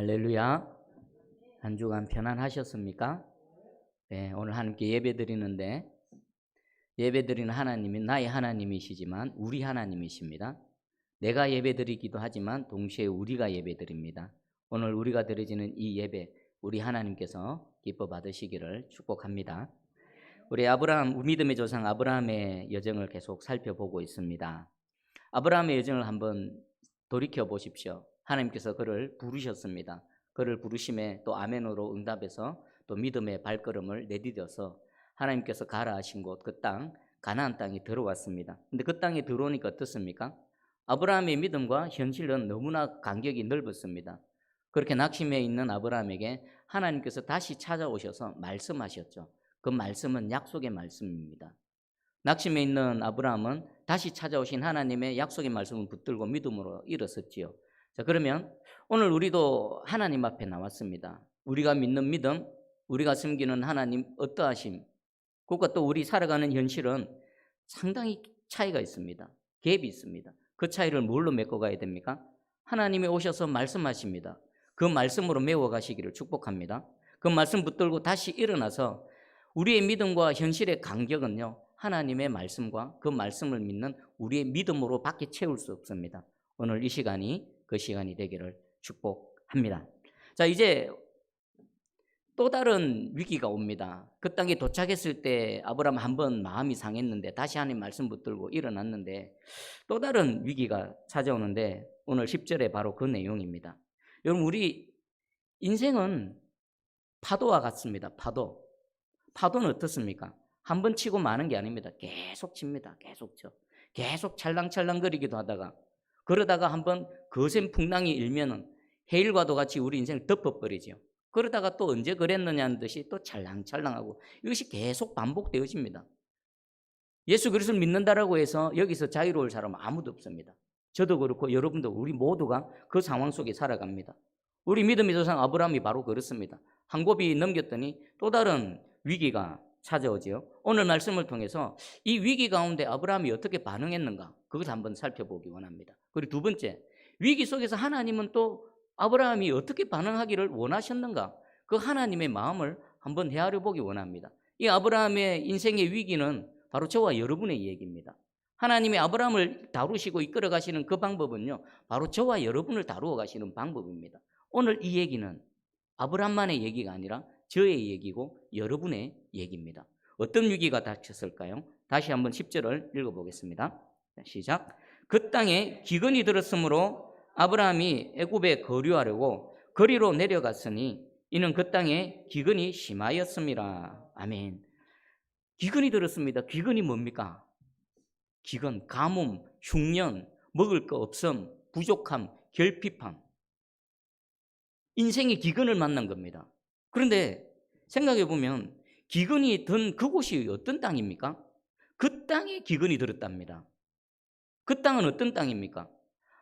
할렐루야. 한 주간 편안하셨습니까? 네, 오늘 하나님께 예배 드리는데 예배 드리는 하나님이 나의 하나님이시지만 우리 하나님이십니다. 내가 예배 드리기도 하지만 동시에 우리가 예배 드립니다. 오늘 우리가 드려지는 이 예배 우리 하나님께서 기뻐 받으시기를 축복합니다. 우리 아브라함 믿음의 조상 아브라함의 여정을 계속 살펴보고 있습니다. 아브라함의 여정을 한번 돌이켜 보십시오. 하나님께서 그를 부르셨습니다. 그를 부르심에 또 아멘으로 응답해서 또 믿음의 발걸음을 내디뎌서 하나님께서 가라 하신 곳 그 땅 가나안 땅에 들어왔습니다. 근데 그 땅에 들어오니까 어떻습니까? 아브라함의 믿음과 현실은 너무나 간격이 넓었습니다. 그렇게 낙심해 있는 아브라함에게 하나님께서 다시 찾아오셔서 말씀하셨죠. 그 말씀은 약속의 말씀입니다. 낙심해 있는 아브라함은 다시 찾아오신 하나님의 약속의 말씀을 붙들고 믿음으로 일어섰지요. 자, 그러면 오늘 우리도 하나님 앞에 나왔습니다. 우리가 믿는 믿음, 우리가 섬기는 하나님 어떠하심, 그것과 또 우리 살아가는 현실은 상당히 차이가 있습니다. 갭이 있습니다. 그 차이를 뭘로 메꿔가야 됩니까? 하나님이 오셔서 말씀하십니다. 그 말씀으로 메워가시기를 축복합니다. 그 말씀 붙들고 다시 일어나서 우리의 믿음과 현실의 간격은요, 하나님의 말씀과 그 말씀을 믿는 우리의 믿음으로 밖에 채울 수 없습니다. 오늘 이 시간이 그 시간이 되기를 축복합니다. 자, 이제 또 다른 위기가 옵니다. 그 땅에 도착했을 때 아브라함 한 번 마음이 상했는데 다시 하나님 말씀 붙들고 일어났는데 또 다른 위기가 찾아오는데 오늘 10절에 바로 그 내용입니다. 여러분 우리 인생은 파도와 같습니다. 파도. 파도는 어떻습니까? 한 번 치고 마는 게 아닙니다. 계속 칩니다. 계속 쳐. 계속 찰랑찰랑거리기도 하다가 그러다가 한번 거센 풍랑이 일면은 해일과도 같이 우리 인생을 덮어버리죠. 그러다가 또 언제 그랬느냐는 듯이 또 찰랑찰랑하고 이것이 계속 반복되어집니다. 예수 그리스도를 믿는다라고 해서 여기서 자유로울 사람은 아무도 없습니다. 저도 그렇고 여러분도 우리 모두가 그 상황 속에 살아갑니다. 우리 믿음의 조상 아브라함이 바로 그렇습니다. 한 곱이 넘겼더니 또 다른 위기가 찾아오지요. 오늘 말씀을 통해서 이 위기 가운데 아브라함이 어떻게 반응했는가 그것을 한번 살펴보기 원합니다. 그리고 두 번째 위기 속에서 하나님은 또 아브라함이 어떻게 반응하기를 원하셨는가 그 하나님의 마음을 한번 헤아려 보기 원합니다. 이 아브라함의 인생의 위기는 바로 저와 여러분의 얘기입니다. 하나님이 아브라함을 다루시고 이끌어 가시는 그 방법은요. 바로 저와 여러분을 다루어 가시는 방법입니다. 오늘 이 얘기는 아브라함만의 얘기가 아니라 저의 얘기고 여러분의 얘기입니다. 어떤 위기가 닥쳤을까요? 다시 한번 10절을 읽어보겠습니다. 시작. 그 땅에 기근이 들었으므로 아브라함이 애굽에 거류하려고 거리로 내려갔으니 이는 그 땅에 기근이 심하였습니다. 아멘. 기근이 들었습니다. 기근이 뭡니까? 기근, 가뭄, 흉년, 먹을 거 없음, 부족함, 결핍함. 인생의 기근을 만난 겁니다. 그런데 생각해 보면 기근이 든 그곳이 어떤 땅입니까? 그 땅에 기근이 들었답니다. 그 땅은 어떤 땅입니까?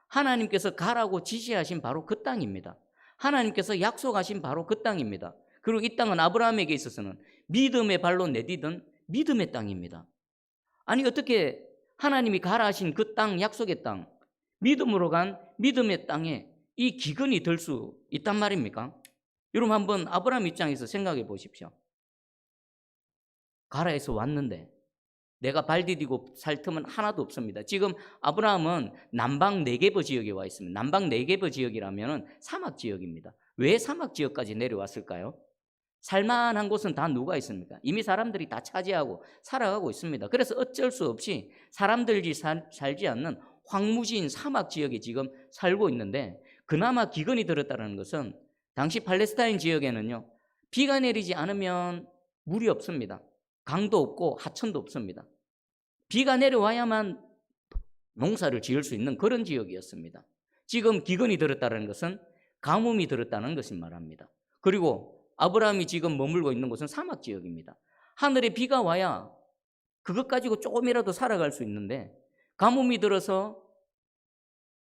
하나님께서 가라고 지시하신 바로 그 땅입니다. 하나님께서 약속하신 바로 그 땅입니다. 그리고 이 땅은 아브라함에게 있어서는 믿음의 발로 내디든 믿음의 땅입니다. 아니 어떻게 하나님이 가라 하신 그 땅, 약속의 땅, 믿음으로 간 믿음의 땅에 이 기근이 들 수 있단 말입니까? 여러분 한번 아브라함 입장에서 생각해 보십시오. 가라에서 왔는데 내가 발 디디고 살 틈은 하나도 없습니다. 지금 아브라함은 남방 네게버 지역에 와 있습니다. 남방 네게버 지역이라면 사막 지역입니다. 왜 사막 지역까지 내려왔을까요? 살만한 곳은 다 누가 있습니까? 이미 사람들이 다 차지하고 살아가고 있습니다. 그래서 어쩔 수 없이 사람들이 살, 살지 않는 황무지인 사막 지역에 지금 살고 있는데 그나마 기근이 들었다는 것은 당시 팔레스타인 지역에는요 비가 내리지 않으면 물이 없습니다. 강도 없고 하천도 없습니다. 비가 내려와야만 농사를 지을 수 있는 그런 지역이었습니다. 지금 기근이 들었다는 것은 가뭄이 들었다는 것을 말합니다. 그리고 아브라함이 지금 머물고 있는 곳은 사막 지역입니다. 하늘에 비가 와야 그것 가지고 조금이라도 살아갈 수 있는데 가뭄이 들어서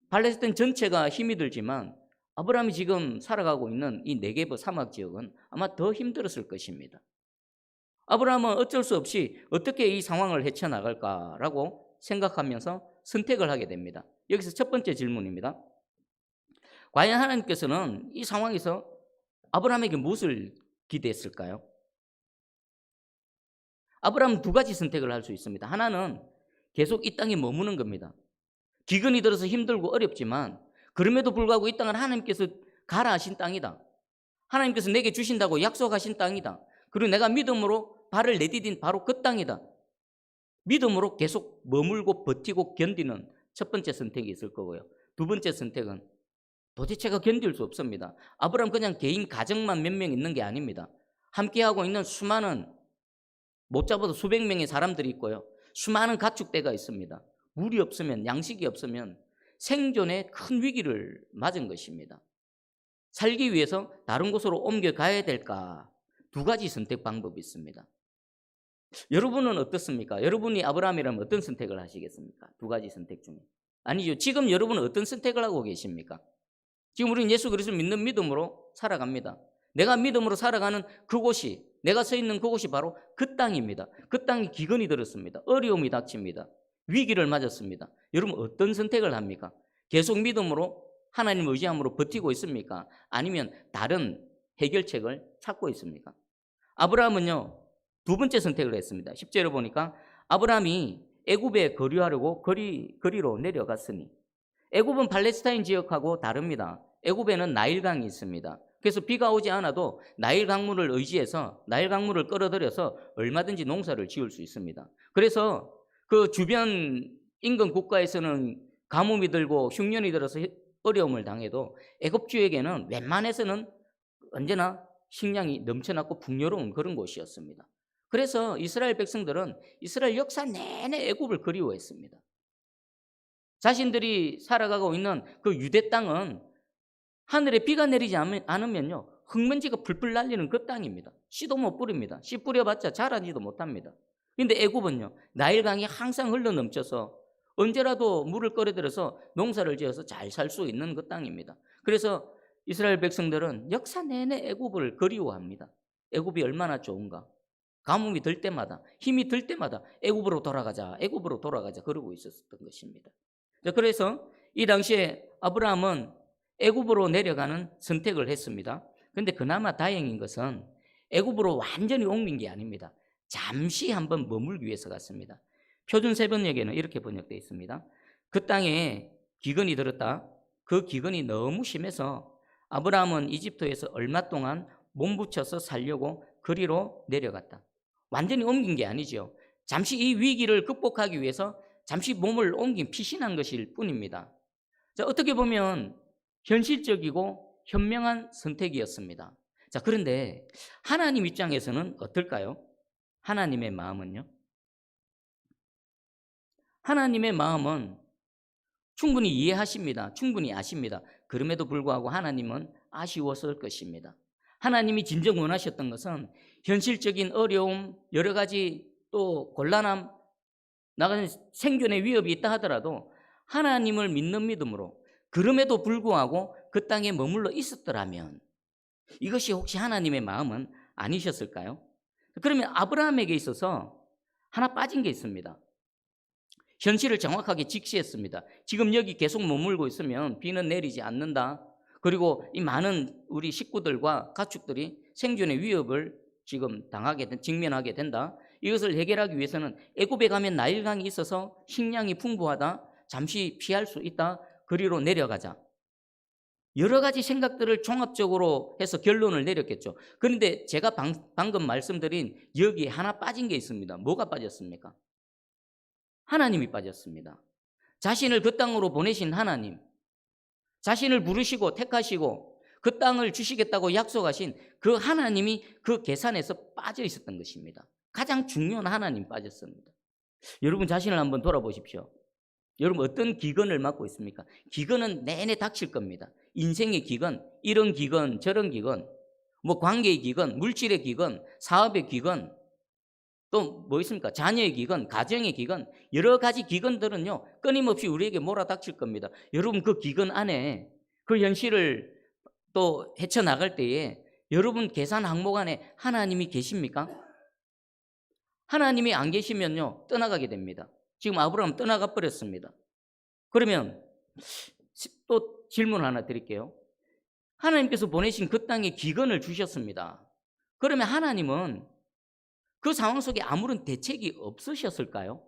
팔레스타인 전체가 힘이 들지만 아브라함이 지금 살아가고 있는 이 네게버 사막 지역은 아마 더 힘들었을 것입니다. 아브라함은 어쩔 수 없이 어떻게 이 상황을 헤쳐나갈까라고 생각하면서 선택을 하게 됩니다. 여기서 첫 번째 질문입니다. 과연 하나님께서는 이 상황에서 아브라함에게 무엇을 기대했을까요? 아브라함은 두 가지 선택을 할 수 있습니다. 하나는 계속 이 땅에 머무는 겁니다. 기근이 들어서 힘들고 어렵지만 그럼에도 불구하고 이 땅은 하나님께서 가라 하신 땅이다. 하나님께서 내게 주신다고 약속하신 땅이다. 그리고 내가 믿음으로 발을 내디딘 바로 그 땅이다. 믿음으로 계속 머물고 버티고 견디는 첫 번째 선택이 있을 거고요. 두 번째 선택은 도대체가 견딜 수 없습니다. 아브라함 그냥 개인 가정만 몇 명 있는 게 아닙니다. 함께하고 있는 수많은 못 잡아도 수백 명의 사람들이 있고요. 수많은 가축대가 있습니다. 물이 없으면 양식이 없으면 생존에 큰 위기를 맞은 것입니다. 살기 위해서 다른 곳으로 옮겨가야 될까? 두 가지 선택 방법이 있습니다. 여러분은 어떻습니까? 여러분이 아브라함이라면 어떤 선택을 하시겠습니까? 두 가지 선택 중에. 아니죠. 지금 여러분은 어떤 선택을 하고 계십니까? 지금 우리는 예수 그리스도를 믿는 믿음으로 살아갑니다. 내가 믿음으로 살아가는 그곳이 내가 서 있는 그곳이 바로 그 땅입니다. 그 땅에 기근이 들었습니다. 어려움이 닥칩니다. 위기를 맞았습니다. 여러분 어떤 선택을 합니까? 계속 믿음으로 하나님 의지함으로 버티고 있습니까? 아니면 다른 해결책을 찾고 있습니까? 아브라함은요. 두 번째 선택을 했습니다. 10절에 보니까 아브라함이 애굽에 거류하려고 거리 거리로 내려갔으니 애굽은 팔레스타인 지역하고 다릅니다. 애굽에는 나일강이 있습니다. 그래서 비가 오지 않아도 나일 강물을 의지해서 나일 강물을 끌어들여서 얼마든지 농사를 지을 수 있습니다. 그래서 그 주변 인근 국가에서는 가뭄이 들고 흉년이 들어서 어려움을 당해도 애굽주에게는 웬만해서는 언제나 식량이 넘쳐났고 풍요로운 그런 곳이었습니다. 그래서 이스라엘 백성들은 이스라엘 역사 내내 애굽을 그리워했습니다. 자신들이 살아가고 있는 그 유대 땅은 하늘에 비가 내리지 않으면요 흙먼지가 풀풀 날리는 그 땅입니다. 씨도 못 뿌립니다. 씨 뿌려봤자 자라지도 못합니다. 근데 애굽은요 나일강이 항상 흘러 넘쳐서 언제라도 물을 끌어들여서 농사를 지어서 잘 살 수 있는 그 땅입니다. 그래서 이스라엘 백성들은 역사 내내 애굽을 그리워합니다. 애굽이 얼마나 좋은가. 가뭄이 들 때마다 힘이 들 때마다 애굽으로 돌아가자. 애굽으로 돌아가자. 그러고 있었던 것입니다. 그래서 이 당시에 아브라함은 애굽으로 내려가는 선택을 했습니다. 근데 그나마 다행인 것은 애굽으로 완전히 옮긴 게 아닙니다. 잠시 한번 머물기 위해서 갔습니다. 표준 세번역에는 이렇게 번역되어 있습니다. 그 땅에 기근이 들었다. 그 기근이 너무 심해서 아브라함은 이집트에서 얼마 동안 몸붙여서 살려고 그리로 내려갔다. 완전히 옮긴 게 아니죠. 잠시 이 위기를 극복하기 위해서 잠시 몸을 옮긴 피신한 것일 뿐입니다. 자, 어떻게 보면 현실적이고 현명한 선택이었습니다. 자, 그런데 하나님 입장에서는 어떨까요? 하나님의 마음은요? 하나님의 마음은 충분히 이해하십니다. 충분히 아십니다. 그럼에도 불구하고 하나님은 아쉬웠을 것입니다. 하나님이 진정 원하셨던 것은 현실적인 어려움, 여러 가지 또 곤란함, 나가는 생존의 위협이 있다 하더라도 하나님을 믿는 믿음으로 그럼에도 불구하고 그 땅에 머물러 있었더라면 이것이 혹시 하나님의 마음은 아니셨을까요? 그러면 아브라함에게 있어서 하나 빠진 게 있습니다. 현실을 정확하게 직시했습니다. 지금 여기 계속 머물고 있으면 비는 내리지 않는다. 그리고 이 많은 우리 식구들과 가축들이 생존의 위협을 지금 당하게 된, 직면하게 된다. 이것을 해결하기 위해서는 애굽에 가면 나일강이 있어서 식량이 풍부하다. 잠시 피할 수 있다. 그리로 내려가자. 여러 가지 생각들을 종합적으로 해서 결론을 내렸겠죠. 그런데 제가 방, 방금 말씀드린 여기에 하나 빠진 게 있습니다. 뭐가 빠졌습니까? 하나님이 빠졌습니다. 자신을 그 땅으로 보내신 하나님, 자신을 부르시고 택하시고 그 땅을 주시겠다고 약속하신 그 하나님이 그 계산에서 빠져 있었던 것입니다. 가장 중요한 하나님 빠졌습니다. 여러분 자신을 한번 돌아보십시오. 여러분 어떤 기근을 맞고 있습니까? 기근은 내내 닥칠 겁니다. 인생의 기근, 이런 기근, 저런 기근, 뭐 관계의 기근, 물질의 기근, 사업의 기근, 또 뭐 있습니까? 자녀의 기근, 가정의 기근, 여러 가지 기근들은요 끊임없이 우리에게 몰아닥칠 겁니다. 여러분 그 기근 안에 그 현실을 또 헤쳐나갈 때에 여러분 계산 항목 안에 하나님이 계십니까? 하나님이 안 계시면요 떠나가게 됩니다. 지금 아브라함 떠나가 버렸습니다. 그러면 또 질문 하나 드릴게요. 하나님께서 보내신 그 땅에 기근을 주셨습니다. 그러면 하나님은 그 상황 속에 아무런 대책이 없으셨을까요?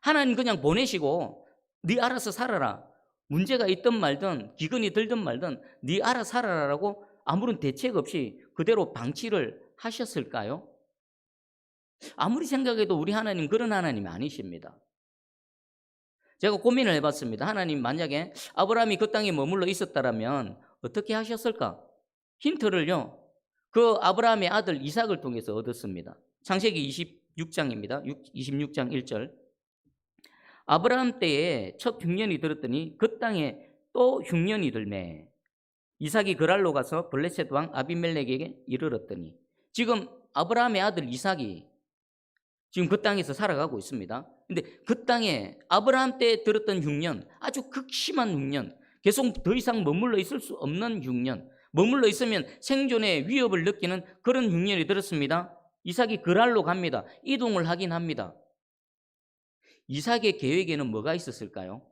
하나님 그냥 보내시고 네 알아서 살아라. 문제가 있든 말든 기근이 들든 말든 네 알아 살아라라고 아무런 대책 없이 그대로 방치를 하셨을까요? 아무리 생각해도 우리 하나님 그런 하나님이 아니십니다. 제가 고민을 해봤습니다. 하나님 만약에 아브라함이 그 땅에 머물러 있었다라면 어떻게 하셨을까? 힌트를요. 그 아브라함의 아들 이삭을 통해서 얻었습니다. 창세기 26장입니다. 26장 1절. 아브라함 때에 첫 흉년이 들었더니 그 땅에 또 흉년이 들매 이삭이 그랄로 가서 블레셋 왕 아비멜렉에게 이르렀더니 지금 아브라함의 아들 이삭이 지금 그 땅에서 살아가고 있습니다. 근데 그 땅에 아브라함 때 들었던 흉년, 아주 극심한 흉년, 계속 더 이상 머물러 있을 수 없는 흉년, 머물러 있으면 생존의 위협을 느끼는 그런 흉년이 들었습니다. 이삭이 그랄로 갑니다. 이동을 하긴 합니다. 이삭의 계획에는 뭐가 있었을까요?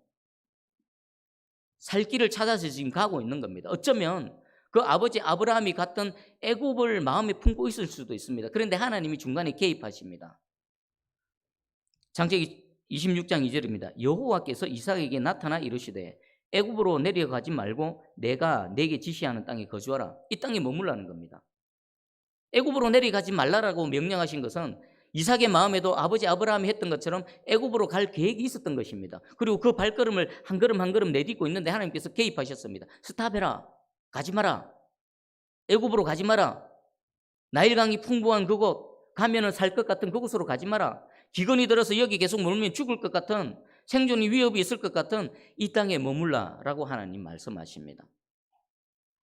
살 길을 찾아서 지금 가고 있는 겁니다. 어쩌면 그 아버지 아브라함이 갔던 애굽을 마음에 품고 있을 수도 있습니다. 그런데 하나님이 중간에 개입하십니다. 창세기 26장 2절입니다. 여호와께서 이삭에게 나타나 이르시되 애굽으로 내려가지 말고 내가 내게 지시하는 땅에 거주하라. 이 땅에 머물라는 겁니다. 애굽으로 내려가지 말라라고 명령하신 것은 이삭의 마음에도 아버지 아브라함이 했던 것처럼 애굽으로 갈 계획이 있었던 것입니다. 그리고 그 발걸음을 한 걸음 한 걸음 내딛고 있는데 하나님께서 개입하셨습니다. 스탑해라. 가지 마라. 애굽으로 가지 마라. 나일강이 풍부한 그곳 가면은 살 것 같은 그곳으로 가지 마라. 기근이 들어서 여기 계속 머물면 죽을 것 같은 생존이 위협이 있을 것 같은 이 땅에 머물라라고 하나님 말씀하십니다.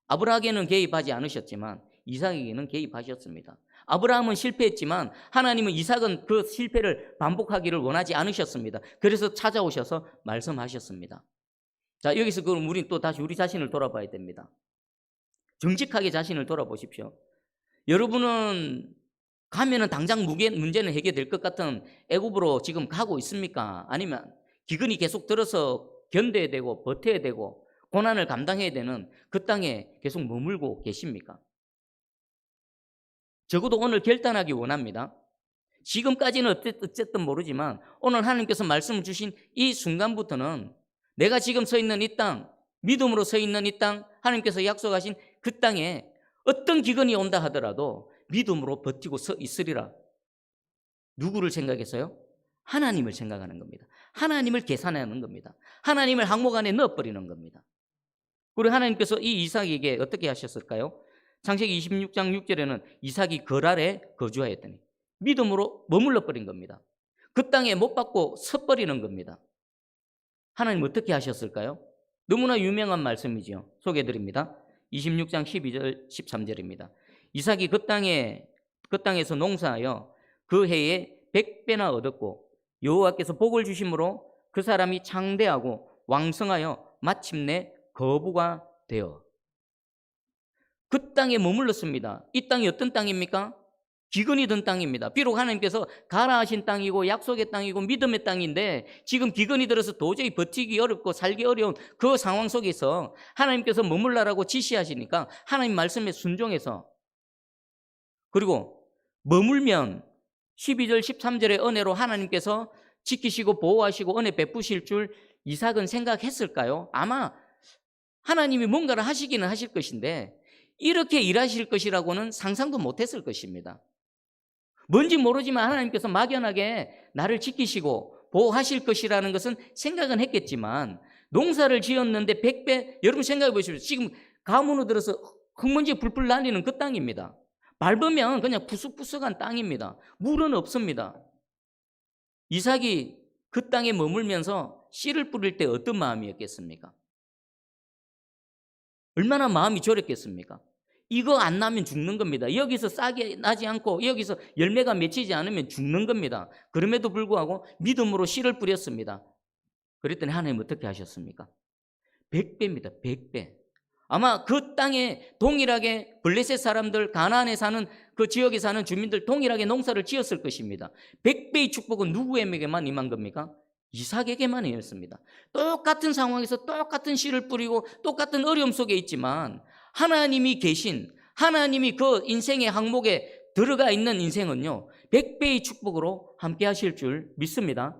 아브라함에게는 개입하지 않으셨지만 이삭에게는 개입하셨습니다. 아브라함은 실패했지만 하나님은 이삭은 그 실패를 반복하기를 원하지 않으셨습니다. 그래서 찾아오셔서 말씀하셨습니다. 자, 여기서 그럼 우리 또 다시 우리 자신을 돌아봐야 됩니다. 정직하게 자신을 돌아보십시오. 여러분은 가면은 당장 무게, 문제는 해결될 것 같은 애굽으로 지금 가고 있습니까? 아니면 기근이 계속 들어서 견뎌야 되고 버텨야 되고 고난을 감당해야 되는 그 땅에 계속 머물고 계십니까? 적어도 오늘 결단하기 원합니다. 지금까지는 어쨌든 모르지만 오늘 하나님께서 말씀을 주신 이 순간부터는 내가 지금 서 있는 이 땅, 믿음으로 서 있는 이 땅, 하나님께서 약속하신 그 땅에 어떤 기근이 온다 하더라도 믿음으로 버티고 서 있으리라. 누구를 생각해서요? 하나님을 생각하는 겁니다. 하나님을 계산하는 겁니다. 하나님을 항목 안에 넣어버리는 겁니다. 그리고 하나님께서 이 이삭에게 어떻게 하셨을까요? 창세기 26장 6절에는 이삭이 거랄에 거주하였더니 믿음으로 머물러 버린 겁니다. 그 땅에 못 받고 섰버리는 겁니다. 하나님 어떻게 하셨을까요? 너무나 유명한 말씀이지요. 소개해 드립니다. 26장 12절 13절입니다. 이삭이 그 땅에 그 땅에서 농사하여 그 해에 백배나 얻었고 여호와께서 복을 주심으로 그 사람이 창대하고 왕성하여 마침내 거부가 되어 그 땅에 머물렀습니다. 이 땅이 어떤 땅입니까? 기근이 든 땅입니다. 비록 하나님께서 가라 하신 땅이고 약속의 땅이고 믿음의 땅인데 지금 기근이 들어서 도저히 버티기 어렵고 살기 어려운 그 상황 속에서 하나님께서 머물라라고 지시하시니까 하나님 말씀에 순종해서 그리고 머물면 12절 13절의 은혜로 하나님께서 지키시고 보호하시고 은혜 베푸실 줄 이삭은 생각했을까요? 아마 하나님이 뭔가를 하시기는 하실 것인데 이렇게 일하실 것이라고는 상상도 못했을 것입니다. 뭔지 모르지만 하나님께서 막연하게 나를 지키시고 보호하실 것이라는 것은 생각은 했겠지만 농사를 지었는데 백배 여러분 생각해 보십시오. 지금 가문으로 들어서 흙먼지 불불 날리는 그 땅입니다. 밟으면 그냥 푸석푸석한 땅입니다. 물은 없습니다. 이삭이 그 땅에 머물면서 씨를 뿌릴 때 어떤 마음이었겠습니까? 얼마나 마음이 졸였겠습니까? 이거 안 나면 죽는 겁니다. 여기서 싹이 나지 않고 여기서 열매가 맺히지 않으면 죽는 겁니다. 그럼에도 불구하고 믿음으로 씨를 뿌렸습니다. 그랬더니 하나님 어떻게 하셨습니까? 백배입니다. 백배. 아마 그 땅에 동일하게 블레셋 사람들, 가나안에 사는 그 지역에 사는 주민들 동일하게 농사를 지었을 것입니다. 백배의 축복은 누구에게만 임한 겁니까? 이삭에게만 이었습니다. 똑같은 상황에서 똑같은 씨를 뿌리고 똑같은 어려움 속에 있지만 하나님이 계신 하나님이 그 인생의 항목에 들어가 있는 인생은요. 100배의 축복으로 함께 하실 줄 믿습니다.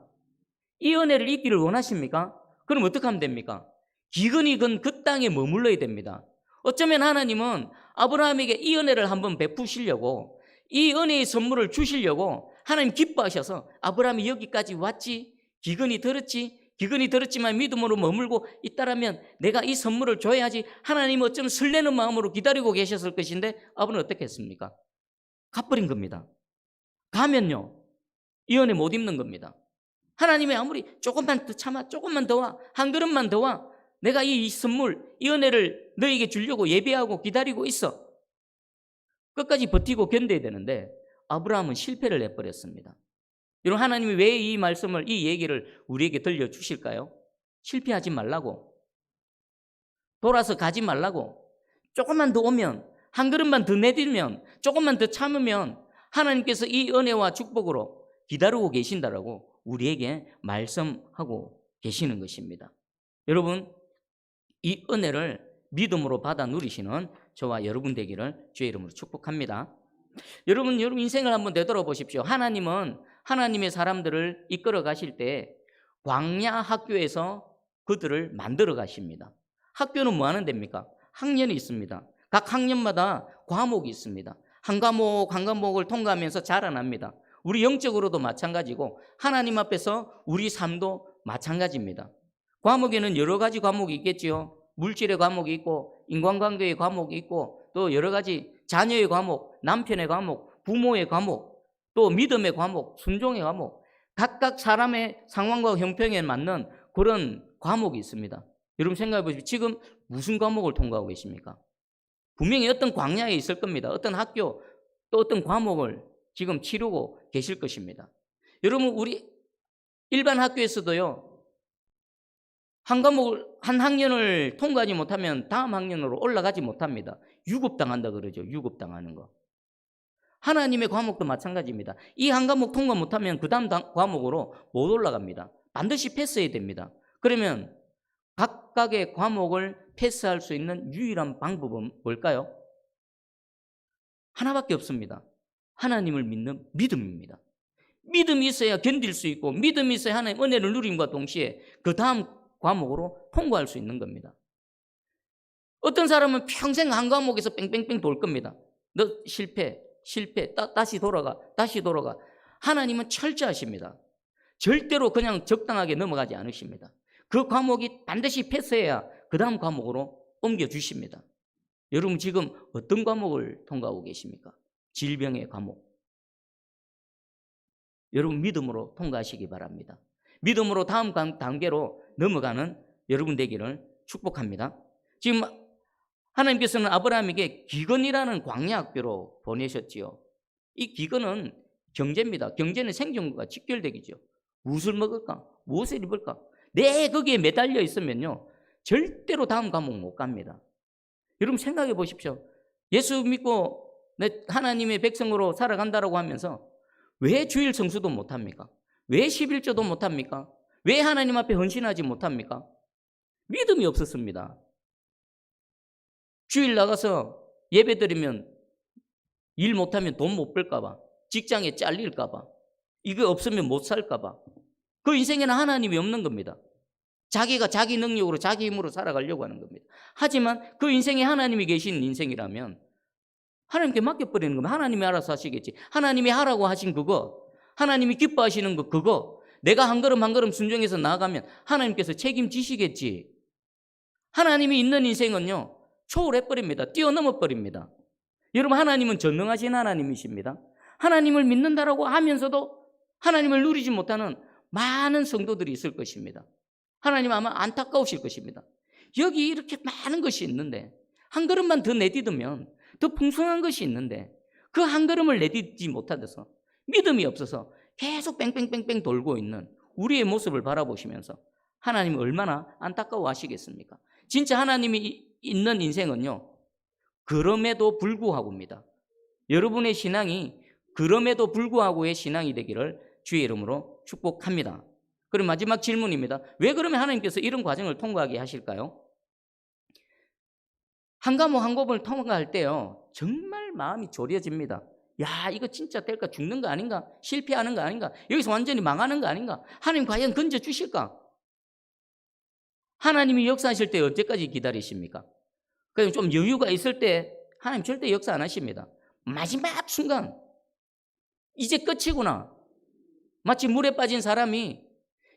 이 은혜를 잊기를 원하십니까? 그럼 어떻게 하면 됩니까? 기근이 건 그 땅에 머물러야 됩니다. 어쩌면 하나님은 아브라함에게 이 은혜를 한번 베푸시려고 이 은혜의 선물을 주시려고 하나님 기뻐하셔서 아브라함이 여기까지 왔지 기근이 들었지 기근이 들었지만 믿음으로 머물고 있다라면 내가 이 선물을 줘야지 하나님 어쩌면 설레는 마음으로 기다리고 계셨을 것인데 아버는 어떻게 했습니까? 갚버린 겁니다. 가면요 이 은혜 못 입는 겁니다. 하나님이 아무리 조금만 더 참아 조금만 더 와한 그릇만 더 와 내가 이 선물 이 은혜를 너에게 주려고 예배하고 기다리고 있어 끝까지 버티고 견뎌야 되는데 아브라함은 실패를 해버렸습니다. 여러분 하나님이 왜 이 말씀을 이 얘기를 우리에게 들려 주실까요? 실패하지 말라고 돌아서 가지 말라고 조금만 더 오면 한 그릇만 더 내dir면 조금만 더 참으면 하나님께서 이 은혜와 축복으로 기다리고 계신다라고 우리에게 말씀하고 계시는 것입니다. 여러분 이 은혜를 믿음으로 받아 누리시는 저와 여러분 되기를 주의 이름으로 축복합니다. 여러분 여러분 인생을 한번 되돌아 보십시오. 하나님은 하나님의 사람들을 이끌어 가실 때 광야 학교에서 그들을 만들어 가십니다. 학교는 뭐 하는 데입니까? 학년이 있습니다. 각 학년마다 과목이 있습니다. 한 과목 한 과목을 통과하면서 자라납니다. 우리 영적으로도 마찬가지고 하나님 앞에서 우리 삶도 마찬가지입니다. 과목에는 여러 가지 과목이 있겠지요. 물질의 과목이 있고 인간관계의 과목이 있고 또 여러 가지 자녀의 과목, 남편의 과목, 부모의 과목, 또 믿음의 과목, 순종의 과목 각각 사람의 상황과 형평에 맞는 그런 과목이 있습니다. 여러분 생각해 보십시오. 지금 무슨 과목을 통과하고 계십니까? 분명히 어떤 광야에 있을 겁니다. 어떤 학교 또 어떤 과목을 지금 치르고 계실 것입니다. 여러분 우리 일반 학교에서도요. 한 과목을 한 학년을 통과하지 못하면 다음 학년으로 올라가지 못합니다. 유급당한다 그러죠. 유급당하는 거. 하나님의 과목도 마찬가지입니다. 이 한 과목 통과 못하면 그 다음 과목으로 못 올라갑니다. 반드시 패스해야 됩니다. 그러면 각각의 과목을 패스할 수 있는 유일한 방법은 뭘까요? 하나밖에 없습니다. 하나님을 믿는 믿음입니다. 믿음이 있어야 견딜 수 있고 믿음이 있어야 하나님 은혜를 누림과 동시에 그 다음 과목으로 통과할 수 있는 겁니다. 어떤 사람은 평생 한 과목에서 뺑뺑뺑 돌 겁니다. 너 실패, 실패, 따, 다시 돌아가, 다시 돌아가. 하나님은 철저하십니다. 절대로 그냥 적당하게 넘어가지 않으십니다. 그 과목이 반드시 패스해야 그 다음 과목으로 옮겨주십니다. 여러분 지금 어떤 과목을 통과하고 계십니까? 질병의 과목. 여러분 믿음으로 통과하시기 바랍니다. 믿음으로 다음 단계로 넘어가는 여러분 되기를 축복합니다. 지금 하나님께서는 아브라함에게 기근이라는 광야 학교로 보내셨지요. 이 기근은 경제입니다. 경제는 생존과 직결되기죠. 무엇을 먹을까? 무엇을 입을까? 내 거기에 매달려 있으면요. 절대로 다음 과목 못 갑니다. 여러분 생각해 보십시오. 예수 믿고 하나님의 백성으로 살아간다라고 하면서 왜 주일 성수도 못 합니까? 왜 11조도 못 합니까? 왜 하나님 앞에 헌신하지 못합니까? 믿음이 없었습니다. 주일 나가서 예배 드리면 일 못하면 돈 못 벌까봐, 직장에 잘릴까봐, 이거 없으면 못 살까봐. 그 인생에는 하나님이 없는 겁니다. 자기가 자기 능력으로 자기 힘으로 살아가려고 하는 겁니다. 하지만 그 인생에 하나님이 계신 인생이라면 하나님께 맡겨버리는 겁니다. 하나님이 알아서 하시겠지. 하나님이 하라고 하신 그거, 하나님이 기뻐하시는 거 그거, 내가 한 걸음 한 걸음 순종해서 나아가면 하나님께서 책임지시겠지. 하나님이 있는 인생은요, 초월해 버립니다. 뛰어넘어 버립니다. 여러분, 하나님은 전능하신 하나님이십니다. 하나님을 믿는다라고 하면서도 하나님을 누리지 못하는 많은 성도들이 있을 것입니다. 하나님 아마 안타까우실 것입니다. 여기 이렇게 많은 것이 있는데, 한 걸음만 더 내딛으면 더 풍성한 것이 있는데, 그 한 걸음을 내딛지 못하셔서 믿음이 없어서 계속 뺑뺑뺑뺑 돌고 있는 우리의 모습을 바라보시면서 하나님이 얼마나 안타까워 하시겠습니까? 진짜 하나님이 있는 인생은요, 그럼에도 불구하고입니다. 여러분의 신앙이 그럼에도 불구하고의 신앙이 되기를 주의 이름으로 축복합니다. 그럼 마지막 질문입니다. 왜 그러면 하나님께서 이런 과정을 통과하게 하실까요? 한 과목 한 과목을 통과할 때요. 정말 마음이 졸여집니다. 야, 이거 진짜 될까? 죽는 거 아닌가? 실패하는 거 아닌가? 여기서 완전히 망하는 거 아닌가? 하나님 과연 건져 주실까? 하나님이 역사하실 때 언제까지 기다리십니까? 그냥 좀 여유가 있을 때 하나님 절대 역사 안 하십니다. 마지막 순간 이제 끝이구나. 마치 물에 빠진 사람이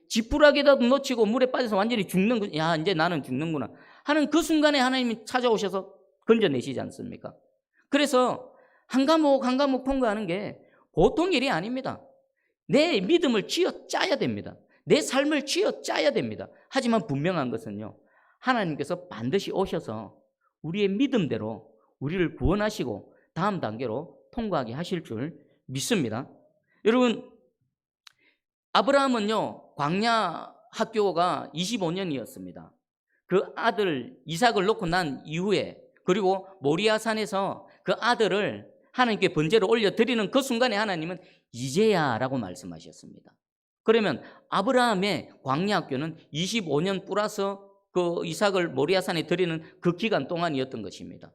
지푸라기다 놓치고 물에 빠져서 완전히 죽는 거, 야 이제 나는 죽는구나 하는 그 순간에 하나님이 찾아오셔서 건져내시지 않습니까? 그래서 한 과목 한 과목 통과하는 게 보통 일이 아닙니다. 내 믿음을 쥐어 짜야 됩니다. 내 삶을 쥐어 짜야 됩니다. 하지만 분명한 것은요. 하나님께서 반드시 오셔서 우리의 믿음대로 우리를 구원하시고 다음 단계로 통과하게 하실 줄 믿습니다. 여러분 아브라함은요. 광야 학교가 25년이었습니다. 그 아들 이삭을 놓고 난 이후에 그리고 모리아 산에서 그 아들을 하나님께 번제로 올려 드리는 그 순간에 하나님은 이제야라고 말씀하셨습니다. 그러면 아브라함의 광야 학교는 25년 플러스 그 이삭을 모리아산에 드리는 그 기간 동안이었던 것입니다.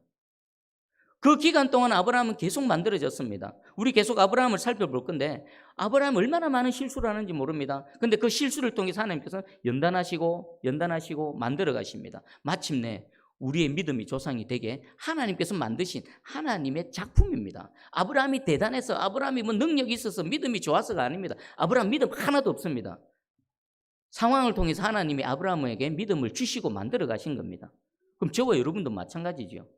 그 기간 동안 아브라함은 계속 만들어졌습니다. 우리 계속 아브라함을 살펴볼 건데 아브라함 얼마나 많은 실수를 하는지 모릅니다. 근데 그 실수를 통해서 하나님께서 연단하시고 연단하시고 만들어 가십니다. 마침내 우리의 믿음이 조상이 되게 하나님께서 만드신 하나님의 작품입니다. 아브라함이 대단해서 아브라함이 뭐 능력이 있어서 믿음이 좋아서가 아닙니다. 아브라함 믿음 하나도 없습니다. 상황을 통해서 하나님이 아브라함에게 믿음을 주시고 만들어 가신 겁니다. 그럼 저와 여러분도 마찬가지죠.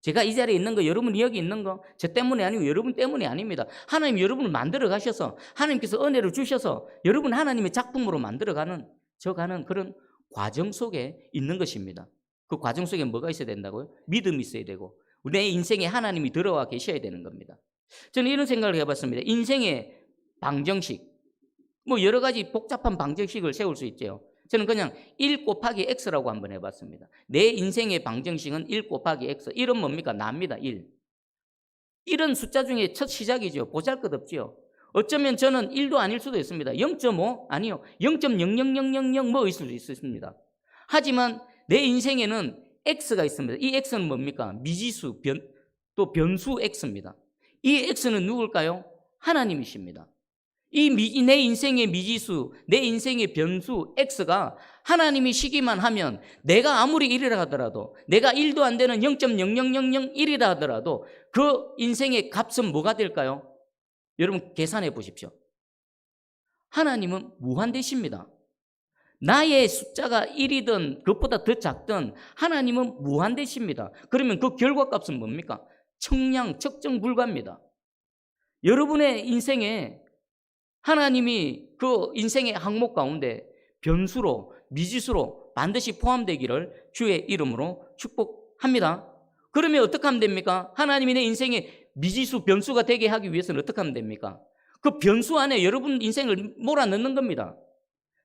제가 이 자리에 있는 거, 여러분이 여기 있는 거, 저 때문에 아니고 여러분 때문이 아닙니다. 하나님 여러분을 만들어 가셔서, 하나님께서 은혜를 주셔서, 여러분 하나님의 작품으로 만들어 가는, 저 가는 그런 과정 속에 있는 것입니다. 그 과정 속에 뭐가 있어야 된다고요? 믿음이 있어야 되고, 내 인생에 하나님이 들어와 계셔야 되는 겁니다. 저는 이런 생각을 해봤습니다. 인생의 방정식, 뭐 여러 가지 복잡한 방정식을 세울 수 있죠. 저는 그냥 1 곱하기 x라고 한번 해봤습니다. 내 인생의 방정식은 1 곱하기 x. 1은 뭡니까? 납니다. 1. 1은 숫자 중에 첫 시작이죠. 보잘것없지요. 어쩌면 저는 1도 아닐 수도 있습니다. 0.5? 아니요. 0.00000뭐 있을 수 있습니다. 하지만 내 인생에는 x가 있습니다. 이 x는 뭡니까? 미지수, 변, 또 변수 x입니다. 이 x는 누굴까요? 하나님이십니다. 이내 인생의 미지수, 내 인생의 변수 x가 하나님이 시기만 하면 내가 아무리 1이라 하더라도 내가 1도 안 되는 0.00001이라 하더라도 그 인생의 값은 뭐가 될까요? 여러분 계산해 보십시오. 하나님은 무한대십니다. 나의 숫자가 1이든 그것보다 더 작든 하나님은 무한대십니다. 그러면 그 결과값은 뭡니까? 청량, 측정 불가입니다. 여러분의 인생에 하나님이 그 인생의 항목 가운데 변수로 미지수로 반드시 포함되기를 주의 이름으로 축복합니다. 그러면 어떻게 하면 됩니까? 하나님이 내 인생의 미지수 변수가 되게 하기 위해서는 어떻게 하면 됩니까? 그 변수 안에 여러분 인생을 몰아넣는 겁니다.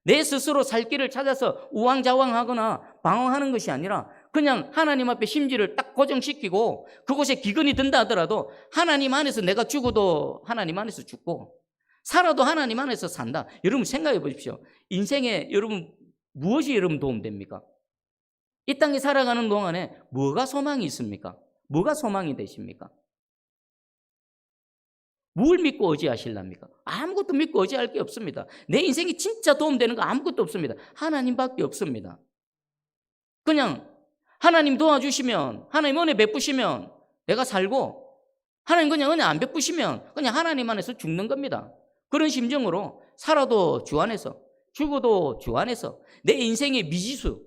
내 스스로 살 길을 찾아서 우왕좌왕하거나 방황하는 것이 아니라 그냥 하나님 앞에 심지를 딱 고정시키고 그곳에 기근이 든다 하더라도 하나님 안에서 내가 죽어도 하나님 안에서 죽고 살아도 하나님 안에서 산다. 여러분 생각해 보십시오. 인생에 여러분 무엇이 여러분 도움됩니까? 이 땅에 살아가는 동안에 뭐가 소망이 있습니까? 뭐가 소망이 되십니까? 뭘 믿고 의지하실랍니까? 아무것도 믿고 의지할 게 없습니다. 내 인생이 진짜 도움되는 거 아무것도 없습니다. 하나님밖에 없습니다. 그냥 하나님 도와주시면 하나님 은혜 베푸시면 내가 살고 하나님 그냥 은혜 안 베푸시면 그냥 하나님 안에서 죽는 겁니다. 그런 심정으로 살아도 주 안에서 죽어도 주 안에서 내 인생의 미지수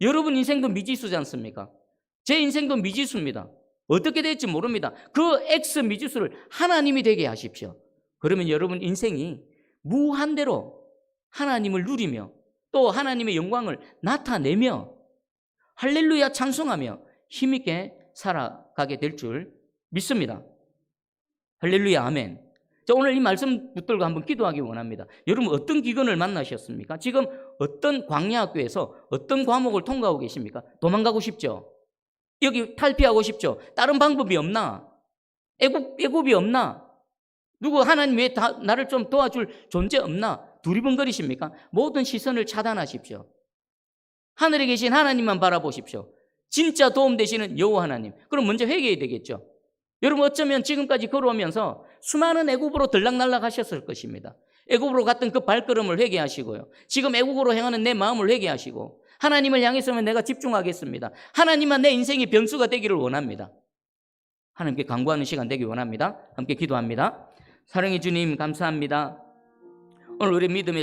여러분 인생도 미지수지 않습니까? 제 인생도 미지수입니다. 어떻게 될지 모릅니다. 그 X 미지수를 하나님이 되게 하십시오. 그러면 여러분 인생이 무한대로 하나님을 누리며 또 하나님의 영광을 나타내며 할렐루야 찬송하며 힘있게 살아가게 될 줄 믿습니다. 할렐루야 아멘. 자, 오늘 이 말씀 붙들고 한번 기도하기 원합니다. 여러분 어떤 기근을 만나셨습니까? 지금 어떤 광야학교에서 어떤 과목을 통과하고 계십니까? 도망가고 싶죠? 여기 탈피하고 싶죠? 다른 방법이 없나? 애국, 애국이 없나? 누구 하나님 왜 다, 나를 좀 도와줄 존재 없나? 두리번거리십니까? 모든 시선을 차단하십시오. 하늘에 계신 하나님만 바라보십시오. 진짜 도움 되시는 여호와 하나님. 그럼 먼저 회개해야 되겠죠. 여러분 어쩌면 지금까지 걸어오면서 수많은 애굽으로 들락날락 하셨을 것입니다. 애굽으로 갔던 그 발걸음을 회개하시고요. 지금 애굽으로 행하는 내 마음을 회개하시고 하나님을 향해서만 내가 집중하겠습니다. 하나님만 내 인생의 변수가 되기를 원합니다. 하나님께 강구하는 시간 되기 원합니다. 함께 기도합니다. 사랑해 주님 감사합니다. 오늘 우리 조상